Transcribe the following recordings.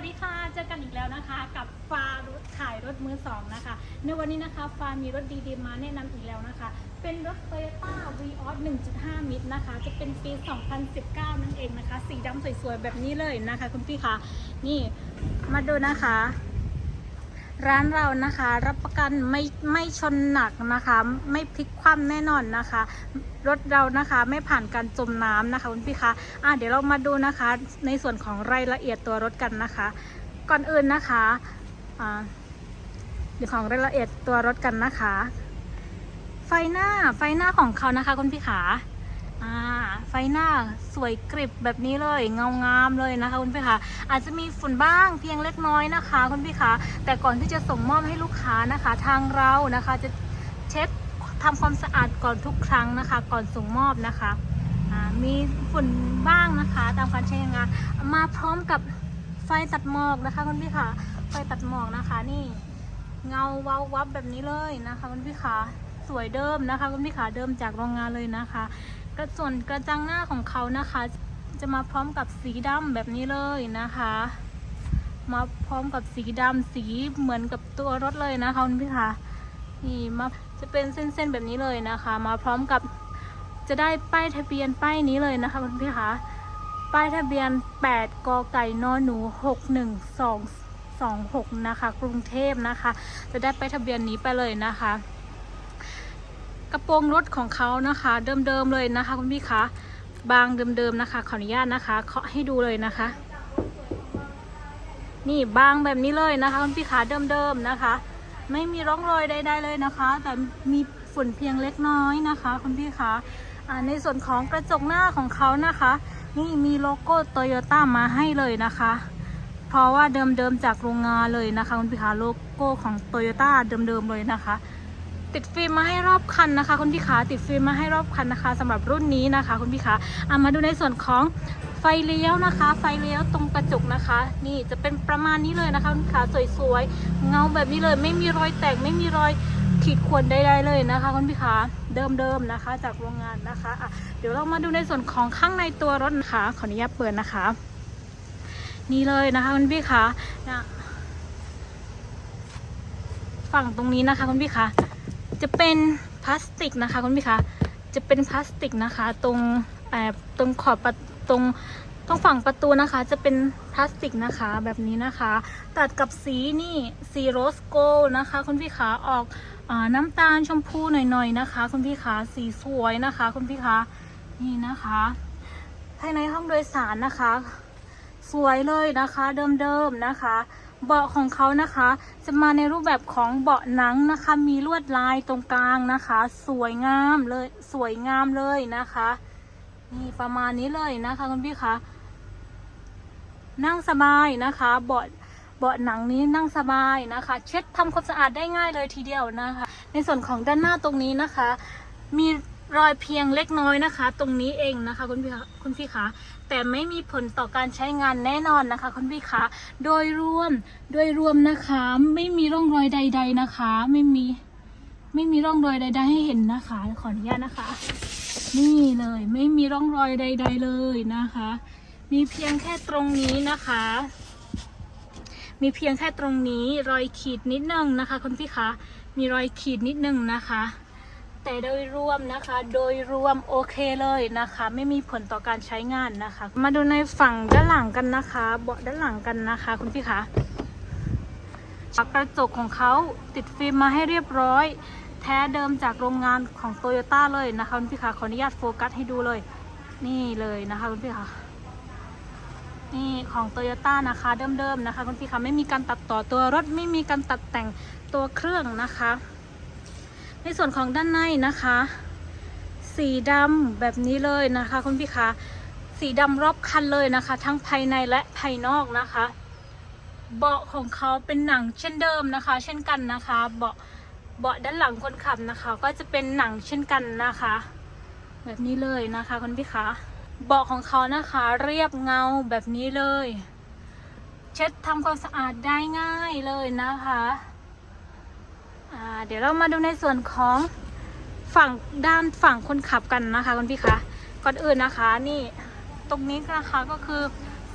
วัสดีค่ะ เจอกันอีกแล้วนะคะ กับฟารถขายรถมือสองนะคะ ในวันนี้นะคะฟามีรถดีๆมาแนะนำอีกแล้วนะคะ เป็นรถ Toyota Vios 1.5 มิตรนะคะ จะเป็นปี 2019 นั่นเองนะคะ สีดำสวยๆ แบบนี้เลยนะคะ คุณพี่คะ นี่มาดูนะคะ ร้านเรานะคะ รับประกันไม่ไม่ชนหนักนะคะ ไม่พลิกคว่ำแน่นอนนะคะ รถเรานะคะไม่ผ่านการจมน้ำนะคะคุณพี่คะอะเดี๋ยวเรามาดูนะคะ ในส่วนของรายละเอียดตัวรถกันนะคะ ก่อนอื่นนะคะอ่าเดี๋ยวของรายละเอียดตัวรถกันนะคะ ไฟหน้าไฟหน้าของเขานะคะคุณพี่ขาอ่า ไฟหน้าสวยกริบแบบนี้เลยเงางามเลยนะคะ คุณพี่ขาอาจจะมีฝุ่นบ้างเพียงเล็กน้อยนะคะ คุณพี่ขาแต่ก่อนที่จะส่งมอบให้ลูกค้านะคะ ทางเรานะคะจะเช็ดทำความสะอาดก่อนทุกครั้งนะคะ ก่อนส่งมอบนะคะมีฝุ่นบ้างนะคะ ตามการใช้งาน มาพร้อมกับไฟตัดหมอกนะคะคุณพี่ขาไฟตัดหมอกนะคะ นี่ เงาวับวับแบบนี้เลยนะคะคุณพี่ขาสวยเดิมนะคะคุณพี่ขาเดิมจากโรงงานเลยนะคะ กระส่วนกระจังหน้าของเขานะคะ จะมาพร้อมกับสีดำแบบนี้เลยนะคะ มาพร้อมกับสีดำสีเหมือนกับตัวรถเลยนะคะคุณพี่ขานี่มาจะเป็นเส้นๆแบบนี้เลยนะคะ มาพร้อมกับจะได้ป้ายทะเบียนป้ายนี้เลยนะคะคุณพี่ขาป้ายทะเบียน 8 กไก่นอหนู 612 26 นะคะ กรุงเทพนะคะ จะได้ไปทะเบียนนี้ไปเลยนะคะ กระโปรงรถของเขานะคะ เดิมๆเลยนะคะ คุณพี่คะบางเดิมๆนะคะ ขออนุญาตนะคะ เคาะให้ดูเลยนะคะ นี่บางแบบนี้เลยนะคะ คุณพี่ขาเดิมๆนะคะ ไม่มีร่องรอยใดๆเลยนะคะ แต่มีฝุ่นเพียงเล็กน้อยนะคะ คุณพี่คะในส่วนของกระจกหน้าของเขานะคะ นี่มีโลโก้โตโยต้ามาให้เลยนะคะ เพราะว่าเดิมๆจากโรงงานเลยนะคะ คุณพี่ขาโลโก้ของโตโยต้าเดิมๆเลยนะคะ ติดฟิล์มมาให้รอบคันนะคะ คุณพี่ขาติดฟิล์มมาให้รอบคันนะคะสำหรับรุ่นนี้นะคะ คุณพี่ขาอะมาดูในส่วนของไฟเลี้ยวนะคะ ไฟเลี้ยวตรงกระจกนะคะ นี่จะเป็นประมาณนี้เลยนะคะคุณพี่ขาสวยๆ เงาแบบนี้เลย ไม่มีรอยแตกไม่มีรอยขีดข่วนใดๆเลยนะคะ คุณพี่ขาเดิมๆนะคะ จากโรงงานนะคะอะเดี๋ยวเรามาดูในส่วนของข้างในตัวรถนะคะขออนุญาตเปิดนะคะ นี่เลยนะคะคุณพี่คะนะฝั่งตรงนี้นะคะคุณพี่คะ จะเป็นพลาสติกนะคะคุณพี่คะจะเป็นพลาสติกนะคะ ตรงแอบตรงขอบประตรงตรงฝั่งประตูนะคะ จะเป็นพลาสติกนะคะแบบนี้นะคะ ตัดกับสีนี่สีโรสโกลนะคะ คุณพี่ขาออกอน้ำตาลชมพูหน่อยๆนะคะ คุณพี่ขาสีสวยนะคะ คุณพี่คะนี่นะคะ ภายในห้องโดยสารนะคะ สวยเลยนะคะ เดิมๆนะคะ เบาะของเขานะคะ จะมาในรูปแบบของเบาะหนังนะคะ มีลวดลายตรงกลางนะคะ สวยงามเลยสวยงามเลยนะคะนี่ประมาณนี้เลยนะคะคุณพี่คะนั่งสบายนะคะเบาะเบาะหนังนี้นั่งสบายนะคะ เช็ดทำความสะอาดได้ง่ายเลยทีเดียวนะคะ ในส่วนของด้านหน้าตรงนี้นะคะ มี รอยเพียงเล็กน้อยนะคะ ตรงนี้เองนะคะคุณพี่คุณพี่คะแต่ไม่มีผลต่อการใช้งานแน่นอนนะคะ คุณพี่คะโดยรวมโดยรวมนะคะ ไม่มีร่องรอยใด ๆนะคะ ไม่มีไม่มีร่องรอยใด ๆ ให้เห็นนะคะ ขออนุญาตนะคะ นี่เลยไม่มีร่องรอยใด ๆ เลยนะคะ มีเพียงแค่ตรงนี้นะคะมีเพียงแค่ตรงนี้รอยขีดนิดนึงนะคะ คุณพี่คะ มีรอยขีดนิดนึงนะคะ แต่โดยรวมนะคะ โดยรวมโอเคเลยนะคะ ไม่มีผลต่อการใช้งานนะคะ มาดูในฝั่งด้านหลังกันนะคะ เบาะด้านหลังกันนะคะ คุณพี่คะกระจกของเขาติดฟิล์มมาให้เรียบร้อย แท้เดิมจากโรงงานของโตโยต้าเลยนะคะคุณพี่คะขออนุญาตโฟกัสให้ดูเลย นี่เลยนะคะคุณพี่คะนี่ของโตโยต้านะคะเดิมๆนะคะคุณพี่คะไม่มีการตัดต่อตัวรถไม่มีการตัดแต่งตัวเครื่องนะคะ ในส่วนของด้านในนะคะ สีดำแบบนี้เลยนะคะคุณพี่คะสีดำรอบคันเลยนะคะ ทั้งภายในและภายนอกนะคะ เบาะของเขาเป็นหนังเช่นเดิมนะคะ เช่นกันนะคะ เบาะเบาะด้านหลังคนขับนะคะ ก็จะเป็นหนังเช่นกันนะคะ แบบนี้เลยนะคะคุณพี่คะเบาะของเขานะคะ เรียบเงาแบบนี้เลย เช็ดทำความสะอาดได้ง่ายเลยนะคะ เดี๋ยวเรามาดูในส่วนของฝั่งด้านฝั่งคนขับกันนะคะคุณพี่คะก่อนอื่นนะคะนี่ตรงนี้นะคะก็คือ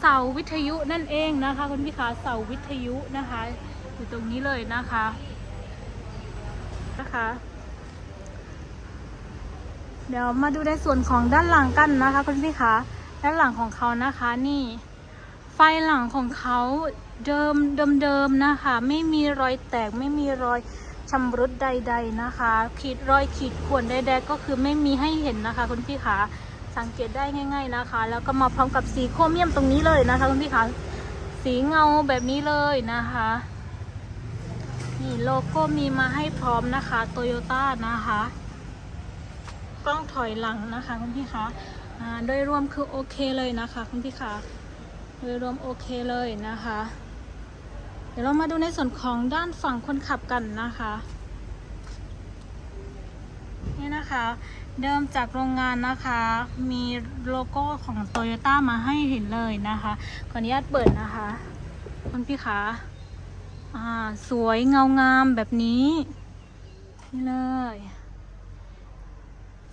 เสาวิทยุนั่นเองนะคะคุณพี่คะเสาวิทยุนะคะ อยู่ตรงนี้เลยนะคะนะคะ เดี๋ยวมาดูในส่วนของด้านหลังกันนะคะคุณพี่คะด้านหลังของเขานะคะนี่ ไฟหลังของเขาเดิมเดิมเดิมนะคะ ไม่มีรอยแตกไม่มีรอย ชำรุดใด ๆนะคะ ขีดรอยขีดข่วนใด ๆ ก็คือไม่มีให้เห็นนะคะ คุณพี่คะสังเกตได้ง่าย ๆนะคะ แล้วก็มาพร้อมกับสีโครเมียมตรงนี้เลยนะคะ คุณพี่คะสีเงาแบบนี้เลยนะคะนี่โลโก้มีมาให้พร้อมนะคะโตโยต้านะคะ กล้องถอยหลังนะคะคุณพี่คะโดยรวมคือโอเคเลยนะคะคุณพี่คะโดยรวมโอเคเลยนะคะ เดี๋ยวเรามาดูในส่วนของด้านฝั่งคนขับกันนะคะ นี่นะคะ เดิมจากโรงงานนะคะ มีโลโก้ของโตโยต้ามาให้เห็นเลยนะคะ ขออนุญาตเปิดนะคะคุณพี่คะอ่าสวยเงางามแบบนี้ นี่เลย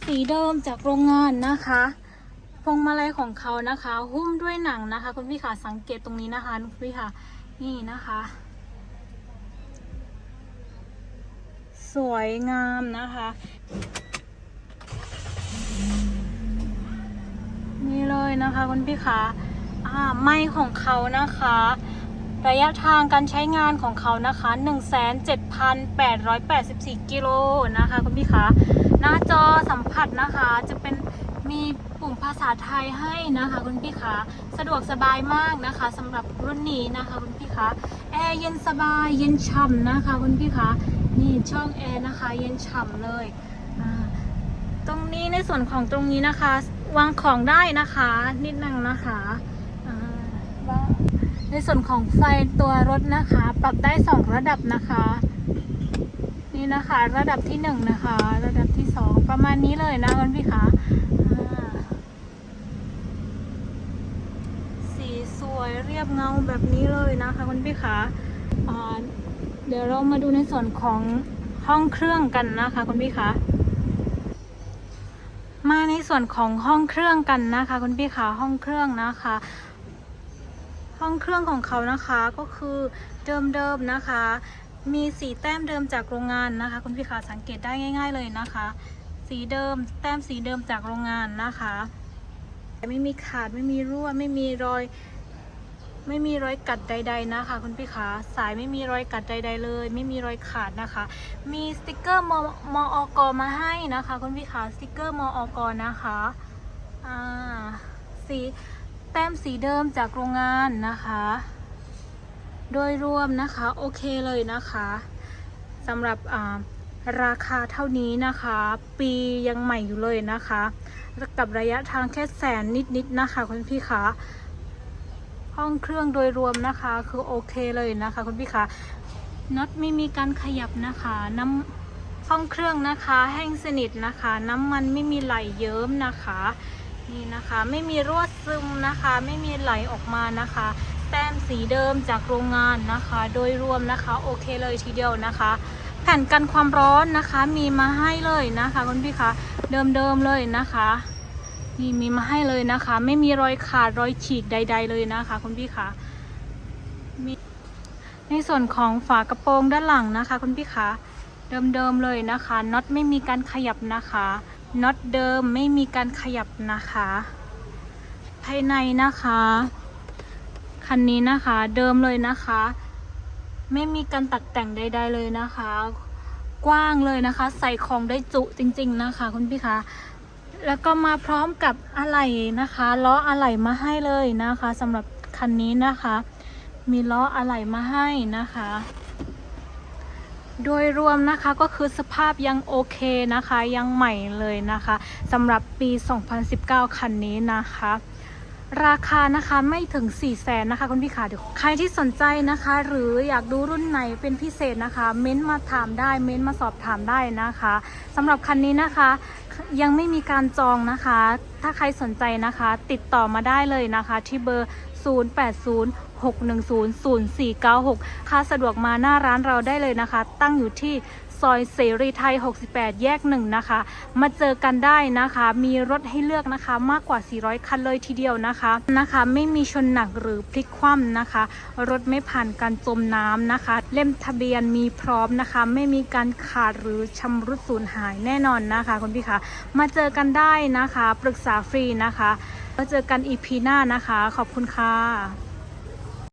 สีเดิมจากโรงงานนะคะพวงมาลัยของเขานะคะ หุ้มด้วยหนังนะคะ คุณพี่ค่ะสังเกตตรงนี้นะคะคุณพี่ค่ะ นี่นะคะ สวยงามนะคะ นี่เลยนะคะคุณพี่คะอ่าไม้ของเขานะคะระยะทางการใช้งานของเขานะคะ 17,884 กิโลนะคะคุณพี่คะ หน้าจอสัมผัสนะคะจะเป็นมี ปุ่มภาษาไทยให้นะคะคุณพี่คะสะดวกสบายมากนะคะสำหรับรุ่นนี้นะคะคุณพี่คะแอร์เย็นสบายเย็นฉ่ำนะคะคุณพี่คะนี่ช่องแอร์นะคะ เย็นฉ่ำเลยตรงนี้ในส่วนของตรงนี้นะคะ วางของได้นะคะ นิดนึงนะคะในส่วนของไฟตัวรถนะคะ ปรับได้2ระดับนะคะ นี่นะคะ ระดับที่1นะคะ ระดับที่2ประมาณนี้เลยนะคุณพี่คะอ่าสีส วยเรียบเงาแบบนี้เลยนะคะคุณพี่คะอ่าเดี๋ยวเรามาดูในส่วนของห้องเครื่องกันนะคะคุณพี่คะมาในส่วนของห้องเครื่องกันนะคะ คุณพี่คะห้องเครื่องนะคะ ห้องเครื่องของเขานะคะก็คือเดิมๆนะคะ มีสีแต้มเดิมจากโรงงานนะคะ คุณพี่ขาสังเกตได้ง่าย ๆเลยนะคะ สีเดิมแต้มสีเดิมจากโรงงานนะคะ ไม่มีขาดไม่มีรั่วไม่มีรอย ไม่มีรอยกัดใด ๆนะคะ คุณพี่ขาสายไม่มีรอยกัดใด ๆ เลย ไม่มีรอยขาดนะคะ มีสติกเกอร์มมอกมาให้นะคะ คุณพี่ขาสติกเกอร์มออกนะคะอ่าสีแต้มสีเดิมจากโรงงานนะคะ โดยรวมนะคะโอเคเลยนะคะสำหรับราคาเท่านี้นะคะ ปียังใหม่อยู่เลยนะคะ กับระยะทางแค่แสนนิดๆนะคะคุณพี่คะ ห้องเครื่องโดยรวมนะคะ คือโอเคเลยนะคะ คุณพี่คะน็อตไม่มีการขยับนะคะน้ำห้องเครื่องนะคะ แห้งสนิทนะคะ น้ำมันไม่มีไหลเยิ้มนะคะนี่นะคะไม่มีรั่วซึมนะคะ ไม่มีไหลออกมานะคะ แต้มสีเดิมจากโรงงานนะคะ โดยรวมนะคะ โอเคเลยทีเดียวนะคะ แผ่นกันความร้อนนะคะมีมาให้เลยนะคะคุณพี่คะเดิมๆเลยนะคะ นี่มีมาให้เลยนะคะ ไม่มีรอยขาดรอยฉีกใด ๆ เลยนะคะ คุณพี่คะมีในส่วนของฝากระโปรงด้านหลังนะคะ คุณพี่คะเดิมๆเลยนะคะน็อตไม่มีการขยับนะคะน็อตเดิมไม่มีการขยับนะคะ ภายในนะคะคันนี้นะคะเดิมเลยนะคะ ไม่มีการตัดแต่งใด ๆเลยนะคะ กว้างเลยนะคะ ใส่ของได้จุจริง ๆ นะคะ คุณพี่คะ แล้วก็มาพร้อมกับอะไหล่นะคะล้ออะไหล่มาให้เลยนะคะสำหรับคันนี้นะคะ มีล้ออะไหล่มาให้นะคะ โดยรวมนะคะก็คือสภาพยังโอเคนะคะ ยังใหม่เลยนะคะสำหรับปี 2019 คันนี้นะคะราคานะคะไม่ถึง4 0 0แสนนะคะคุณพี่ขาเดี๋ยวใครที่สนใจนะคะ หรืออยากดูรุ่นไหนเป็นพิเศษนะคะ เม้นต์มาถามได้เม้นต์มาสอบถามได้นะคะสำหรับคันนี้นะคะ ยังไม่มีการจองนะคะ ถ้าใครสนใจนะคะ ติดต่อมาได้เลยนะคะ ที่เบอร์ 0806100496 ค่าสะดวกมาหน้าร้านเราได้เลยนะคะ ตั้งอยู่ที่ ซอยเสรีไทย 68 แยกหนึ่งนะคะ มาเจอกันได้นะคะ มีรถให้เลือกนะคะ มากกว่า 400 คันเลยทีเดียวนะคะนะคะ ไม่มีชนหนักหรือพลิกคว่ำนะคะ รถไม่ผ่านการจมน้ำนะคะ เล่มทะเบียนมีพร้อมนะคะ ไม่มีการขาดหรือชำรุดสูญหายแน่นอนนะคะคุณพี่คะมาเจอกันได้นะคะ ปรึกษาฟรีนะคะแล้วเจอกันอีพีหน้านะคะ ขอบคุณค่ะ